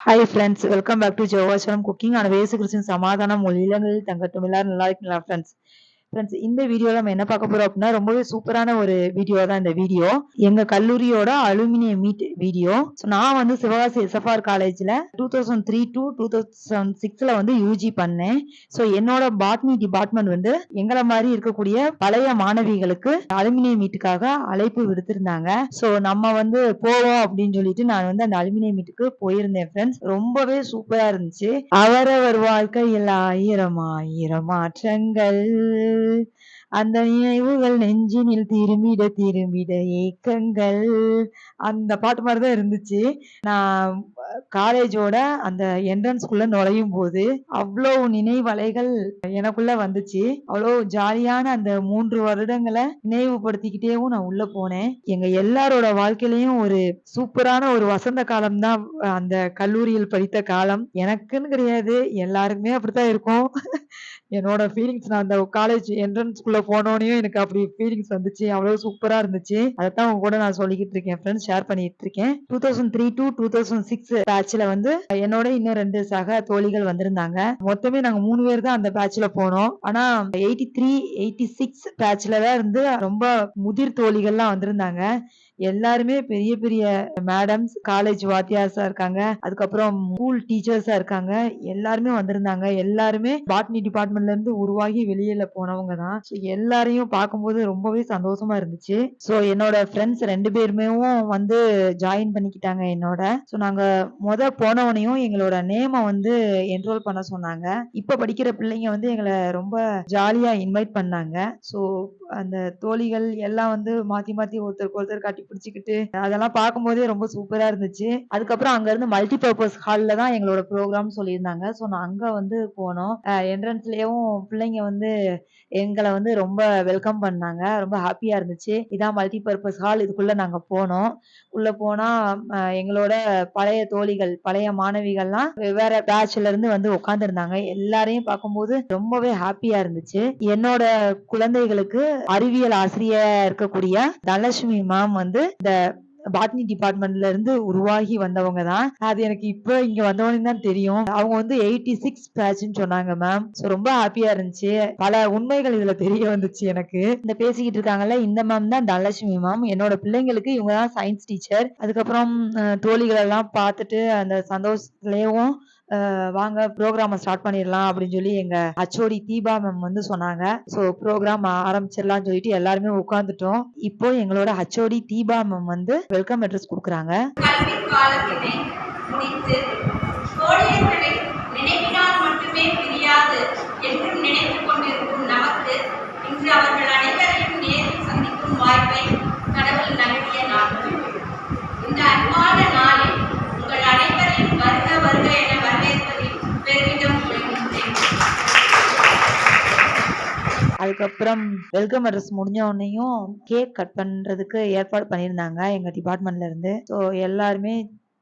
Hi friends welcome back to Jovachalam cooking ஆன வேசு Christian சமாதானம் உங்கள் இல்லங்களில் தங்கட்டும் எல்லாரும் நல்லா இருக்கீங்களா ஃப்ரெண்ட்ஸ் ஃப்ரெண்ட்ஸ் இந்த வீடியோ நம்ம என்ன பார்க்க போறோம் அப்படின்னா ரொம்பவே சூப்பரான ஒரு வீடியோ தான் இந்த வீடியோ எங்க கல்லூரியோட அலுமினியம் மீட் வீடியோ ஸோ நான் வந்து சிவகாசி எஸ்எஃப்ஆர் காலேஜ்ல two thousand three to two thousand சிக்ஸ்ல வந்து யூஜி பண்ணேன். ஸோ என்னோட பாட்னி டிபார்ட்மெண்ட் வந்து எங்களை மாதிரி இருக்கக்கூடிய பழைய மாணவிகளுக்கு அலுமினியம் மீட்டுக்காக அழைப்பு விடுத்திருந்தாங்க. ஸோ நம்ம வந்து போவோம் அப்படின்னு சொல்லிட்டு நான் வந்து அந்த அலுமினியம் மீட்டுக்கு போயிருந்தேன் ஃப்ரெண்ட்ஸ் ரொம்பவே சூப்பரா இருந்துச்சு. அவரவர் வாழ்க்கையில் ஆயிரம் ஆயிரம் மாற்றங்கள். அந்த நினைவுகள் நெஞ்சினில் திரும்பிட திரும்பிட ஏக்கங்கள். அந்த பாட்டு மாதிரிதான் இருந்துச்சு. நான் காலேஜோட அந்த என்ட்ரன்ஸ்குள்ள நுழையும் போது அவ்வளோ நினைவலைகள் எனக்குள்ள வந்துச்சு. அவ்வளோ ஜாலியான அந்த மூன்று வருடங்களை நினைவுபடுத்திக்கிட்டேவும் நான் உள்ள போனேன். எங்க எல்லாரோட வாழ்க்கையிலையும் ஒரு சூப்பரான ஒரு வசந்த காலம் தான் அந்த கல்லூரியில் படித்த காலம். எனக்குன்னு கிடையாது எல்லாருக்குமே அப்படித்தான் இருக்கும். என்னோட ஃபீலிங்ஸ் நான் அந்த காலேஜ் என்ட்ரன்ஸ்குள்ள போனோடனையும் எனக்கு அப்படி ஃபீலிங்ஸ் வந்துச்சு. அவ்வளோ சூப்பரா இருந்துச்சு. அதை தான் உங்க கூட நான் சொல்லிக்கிட்டு இருக்கேன் ஃப்ரெண்ட்ஸ் ஷேர் பண்ணிட்டு இருக்கேன். Two thousand three to two thousand six பேட்ச்ல வந்து என்னோட இன்னும் ரெண்டு சக தோழிகள் வந்திருந்தாங்க. மொத்தமே நாங்க மூணு பேர் தான் அந்த பேட்ச்ல போனோம். ஆனா எயிட்டி த்ரீ எயிட்டி சிக்ஸ் பேட்ச்ல தான் இருந்து ரொம்ப முதிர் தோழிகள்லாம் வந்திருந்தாங்க. எல்லாருமே பெரிய பெரிய மேடம்ஸ் காலேஜ் வாத்தியார்ஸா இருக்காங்க. அதுக்கப்புறம் ஸ்கூல் டீச்சர்ஸா இருக்காங்க. எல்லாருமே வந்திருந்தாங்க. எல்லாருமே பாட்னி டிபார்ட்மெண்ட்ல இருந்து உருவாகி வெளியில போனவங்க தான். ஸோ எல்லாரையும் பார்க்கும்போது ரொம்பவே சந்தோஷமா இருந்துச்சு. ஸோ என்னோட ஃப்ரெண்ட்ஸ் ரெண்டு பேருமே வந்து ஜாயின் பண்ணிக்கிட்டாங்க என்னோட. ஸோ நாங்க முத போனவனையும் எங்களோட நேமை வந்து என்ரோல் பண்ண சொன்னாங்க. இப்ப படிக்கிற பிள்ளைங்க வந்து எங்களை ரொம்ப ஜாலியா இன்வைட் பண்ணாங்க. ஸோ அந்த தோழிகள் எல்லாம் வந்து மாத்தி மாத்தி ஒருத்தருக்கு ஒருத்தர் காட்டி பிடிச்சிக்கிட்டு அதெல்லாம் பார்க்கும்போதே ரொம்ப சூப்பரா இருந்துச்சு. அதுக்கப்புறம் அங்க இருந்து மல்டி பர்பஸ் ஹாலில் தான் எங்களோட ப்ரோக்ராம் சொல்லியிருந்தாங்க. ஸோ நான் அங்க வந்து போனோம். என்ட்ரன்ஸ்லயும் பிள்ளைங்க வந்து எங்களை வந்து ரொம்ப வெல்கம் பண்ணாங்க. ரொம்ப ஹாப்பியா இருந்துச்சு. இதான் மல்டி பர்பஸ் ஹால் இதுக்குள்ள நாங்க போனோம். உள்ள போனா எங்களோட பழைய தோழிகள் பழைய மாணவிகள்லாம் வெவ்வேறு பேட்ச்ல இருந்து வந்து உட்காந்துருந்தாங்க எல்லாரையும் பார்க்கும்போது ரொம்பவே ஹாப்பியா இருந்துச்சு. என்னோட குழந்தைகளுக்கு அறிவியல் ஆசிரியர் இருக்கக்கூடிய தனலட்சுமி மேம் வந்து இந்த பாட்னி டிபார்ட்மெண்ட்ல இருந்து உருவாகி வந்தவங்க தான் அது எனக்கு இப்போ இங்க வந்தவனே தான் தெரியும். அவங்க வந்து எயிட்டி சிக்ஸ் பேட்ச்னு சொன்னாங்க மேம் ஸோ ரொம்ப ஹாப்பியா இருந்துச்சு. பல உண்மைகள் இதுல தெரிய வந்துச்சு எனக்கு. இந்த பேசிக்கிட்டு இருக்காங்கல்ல இந்த மேம் தான் தனலட்சுமி மேம் என்னோட பிள்ளைங்களுக்கு இவங்க தான் சயின்ஸ் டீச்சர் அதுக்கப்புறம் தோழிகள் எல்லாம் பார்த்துட்டு அந்த சந்தோஷத்துலயும் வாங்க ப்ரோக்ராமை ஸ்டார்ட் பண்ணிடலாம் அப்படின்னு சொல்லி எங்க அச்சோடி தீபா மேம் வந்து சொன்னாங்க. ஸோ ப்ரோக்ராம் ஆரம்பிச்சிடலாம் சொல்லிட்டு எல்லாருமே உட்காந்துட்டோம் இப்போ எங்களோட ஹச்சோடி தீபா மேம் வந்து வெல்கம் அட்ரஸ் கொடுக்குறாங்க. நினைவினால் மட்டுமே பிரியாது என்று நினைத்துக் கொண்டிருக்கும் நமக்கு இன்று அவர்கள் அனைவரையும் நேரில் சந்திக்கும் வாய்ப்பை கடவுள் அதுக்கப்புறம் வெல்கம் அட்ரஸ் முடிஞ்ச உடனேயும் கேக் கட் பண்றதுக்கு ஏற்பாடு பண்ணியிருந்தாங்க எங்க டிபார்ட்மெண்ட்ல இருந்து. ஸோ எல்லாருமே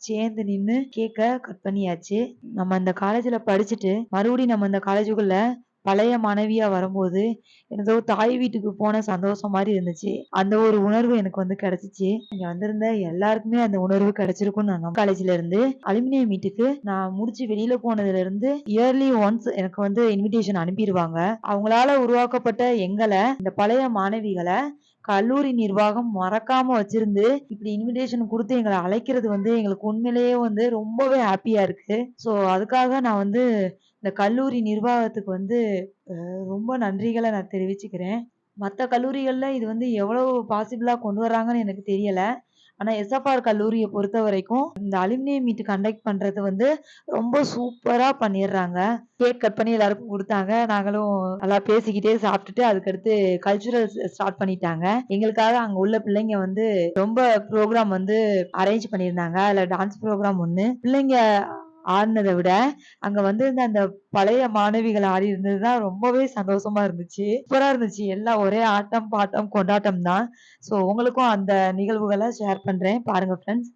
சேர்ந்து நின்று கேக்க கட் பண்ணியாச்சு. நம்ம அந்த காலேஜில் படிச்சுட்டு மறுபடியும் நம்ம அந்த காலேஜுக்குள்ள பழைய மனைவியா வரும்போது ஏதோ தாய் வீட்டுக்கு போன சந்தோஷம் மாதிரி இருந்துச்சு. அந்த ஒரு உணர்வு எனக்கு வந்து கிடைச்சிச்சு. இங்க வந்திருந்த எல்லாருக்குமே அந்த உணர்வு கிடைச்சிருக்கும் நான் காலேஜ்ல இருந்து அலுமினியம் மீட்டுக்கு நான் முடிச்சு வெளியில போனதுல இருந்து இயர்லி ஒன்ஸ் எனக்கு வந்து இன்விடேஷன் அனுப்பிடுவாங்க. அவங்களால உருவாக்கப்பட்ட எங்களை இந்த பழைய மாணவிகளை கல்லூரி நிர்வாகம் மறக்காம வச்சிருந்து இப்படி இன்விடேஷன் கொடுத்து எங்களை அழைக்கிறது வந்து எங்களுக்கு உண்மையிலேயே வந்து ரொம்பவே ஹாப்பியா இருக்கு. ஸோ அதுக்காக நான் வந்து இந்த கல்லூரி நிர்வாகத்துக்கு வந்து ரொம்ப நன்றிகளை நான் தெரிவிச்சுக்கிறேன். மற்ற கல்லூரிகளில் இது வந்து எவ்வளோ பாசிபிளாக கொண்டு வர்றாங்கன்னு எனக்கு தெரியலை. ஆனால் எஸ்எஃப்ஆர் கல்லூரியை பொறுத்த வரைக்கும் இந்த அலுமினியம் மீட் கண்டக்ட் பண்ணுறது வந்து ரொம்ப சூப்பராக பண்ணிடுறாங்க. கேக் கட் பண்ணி எல்லாருக்கும் கொடுத்தாங்க. நாங்களும் நல்லா பேசிக்கிட்டே சாப்பிட்டுட்டு அதுக்கடுத்து கல்ச்சுரல் ஸ்டார்ட் பண்ணிட்டாங்க. எங்களுக்காக அங்கே உள்ள பிள்ளைங்க வந்து ரொம்ப ப்ரோக்ராம் வந்து அரேஞ்ச் பண்ணியிருந்தாங்க. அதில் டான்ஸ் ப்ரோக்ராம் ஒன்று பிள்ளைங்க ஆடினதை விட அங்க வந்திருந்த அந்த பழைய மாணவிகள் ஆடி இருந்தது தான் ரொம்பவே சந்தோஷமா இருந்துச்சு. சூப்பரா இருந்துச்சு. எல்லாம் ஒரே ஆட்டம் பாட்டம் கொண்டாட்டம் தான் ஸோ உங்களுக்கும் அந்த நிகழ்வுகளை ஷேர் பண்றேன். பாருங்க ஃப்ரெண்ட்ஸ்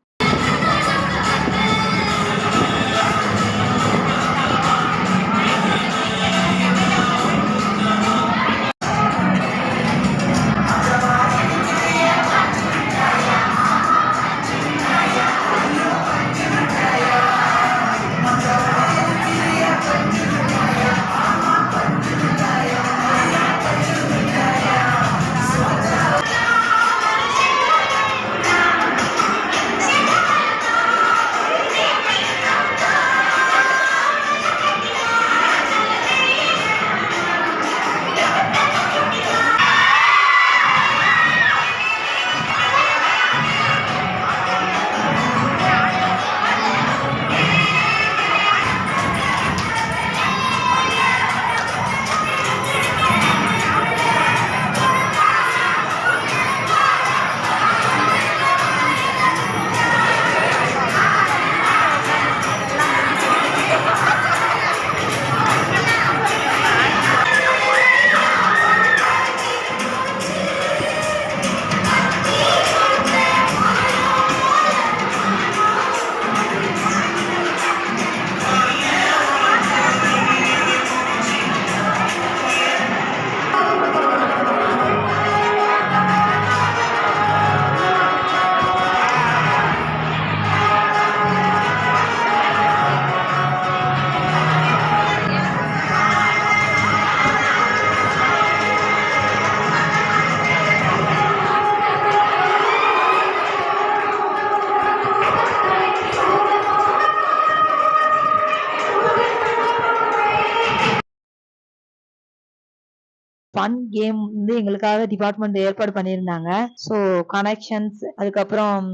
ஃபன் கேம் வந்து எங்களுக்காக டிபார்ட்மெண்ட் ஏற்பாடு பண்ணியிருந்தாங்க. ஸோ கனெக்ஷன்ஸ் அதுக்கப்புறம்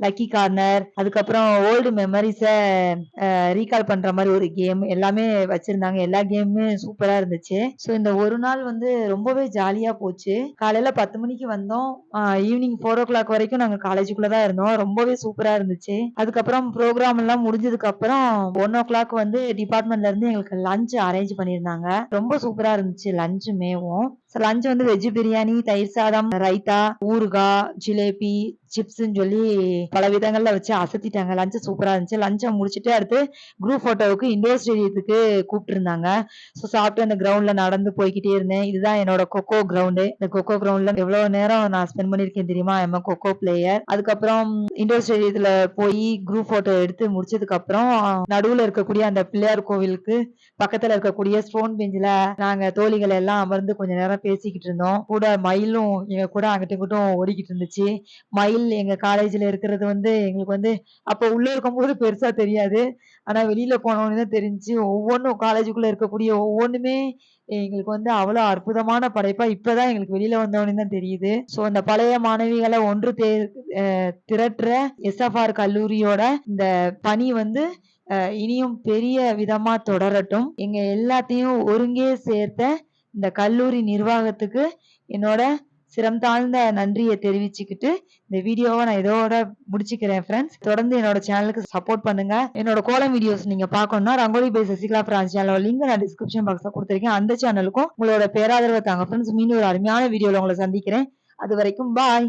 லக்கி கார்னர் அதுக்கப்புறம் ஓல்டு மெமரிஸை ரீகால் பண்ற மாதிரி ஒரு கேம் எல்லாமே வச்சிருந்தாங்க. எல்லா கேமுமே சூப்பரா இருந்துச்சு. ஸோ இந்த ஒரு நாள் வந்து ரொம்பவே ஜாலியா போச்சு. காலையில பத்து மணிக்கு வந்தோம். ஈவினிங் ஃபோர் ஓ கிளாக் வரைக்கும் நாங்க காலேஜுக்குள்ள தான் இருந்தோம். ரொம்பவே சூப்பரா இருந்துச்சு. அதுக்கப்புறம் ப்ரோக்ராம் எல்லாம் முடிஞ்சதுக்கு அப்புறம் ஒன் ஓ கிளாக் வந்து டிபார்ட்மெண்ட்ல இருந்து எங்களுக்கு லஞ்ச் அரேஞ்ச் பண்ணியிருந்தாங்க. ரொம்ப சூப்பரா இருந்துச்சு லஞ்சுமேவும் லஞ்ச் வந்து வெஜ் பிரியாணி தயிர் சாதம் ரைத்தா ஊறுகாய் ஜிலேபி சிப்ஸ்ன்னு சொல்லி பல விதங்கள்ல வச்சு அசத்திட்டாங்க. லஞ்ச் சூப்பரா இருந்துச்சு. லஞ்சை முடிச்சுட்டு அடுத்து குரூப் போட்டோவுக்கு இண்டோர் ஸ்டேடியத்துக்கு கூப்பிட்டுருந்தாங்க. ஸோ சாப்பிட்டு அந்த கிரவுண்ட்ல நடந்து போய்கிட்டே இருந்தேன். இதுதான் என்னோட கொக்கோ கிரவுண்டு இந்த கொக்கோ கிரவுண்ட்ல எவ்வளவு நேரம் நான் ஸ்பெண்ட் பண்ணிருக்கேன் தெரியுமா? எம்ம கொக்கோ பிளேயர் அதுக்கப்புறம் இண்டோர் ஸ்டேடியத்துல போய் குரூப் போட்டோ எடுத்து முடிச்சதுக்கு அப்புறம் நடுவுல இருக்கக்கூடிய அந்த பிள்ளையார் கோவிலுக்கு பக்கத்துல இருக்கக்கூடிய ஸ்டோன் பெஞ்சில நாங்க தோழிகள் எல்லாம் அமர்ந்து கொஞ்ச நேரம் பேசிக்கிட்டு இருந்தோம் கூட மயிலும் எங்க கூட அங்கிட்டும் இங்கிட்டும் ஓடிக்கிட்டு இருந்துச்சு மயில் எங்க காலேஜ்ல இருக்கிறது வந்து எங்களுக்கு வந்து அப்ப உள்ள இருக்கும்போது பெருசா தெரியாது. ஆனா வெளியில போனோன்னு தான் தெரிஞ்சு ஒவ்வொன்றும் காலேஜுக்குள்ள இருக்கக்கூடிய ஒவ்வொன்றுமே எங்களுக்கு வந்து அவ்வளோ அற்புதமான படைப்பா இப்பதான் எங்களுக்கு வெளியில வந்தோன்னு தான் தெரியுது. ஸோ அந்த பழைய மாணவிகளை ஒன்று தே திரட்டுற எஸ்எஃப்ஆர் கல்லூரியோட இந்த பணி வந்து இனியும் பெரிய விதமா தொடரட்டும். எங்க எல்லாத்தையும் ஒருங்கே சேர்த்த இந்த கல்லூரி நிர்வாகத்துக்கு என்னோட சிரம் தாழ்ந்த நன்றியை தெரிவிச்சுக்கிட்டு இந்த வீடியோவை நான் இதோட முடிச்சுக்கிறேன் ஃப்ரெண்ட்ஸ் தொடர்ந்து என்னோட சேனலுக்கு சப்போர்ட் பண்ணுங்க. என்னோட கோலம் வீடியோஸ் நீங்க பார்க்கணும்னா ரங்கோலி பை சசிகலா பிரான்ஸ் சேனலோட லிங்க் நான் டிஸ்கிரிப்ஷன் பாக்ஸ்ல கொடுத்துருக்கேன். அந்த சேனலுக்கும் உங்களோட பேராதரவை தாங்க ஃப்ரெண்ட்ஸ் மீண்டும் ஒரு அருமையான வீடியோவில் உங்களை சந்திக்கிறேன். அது வரைக்கும் பாய்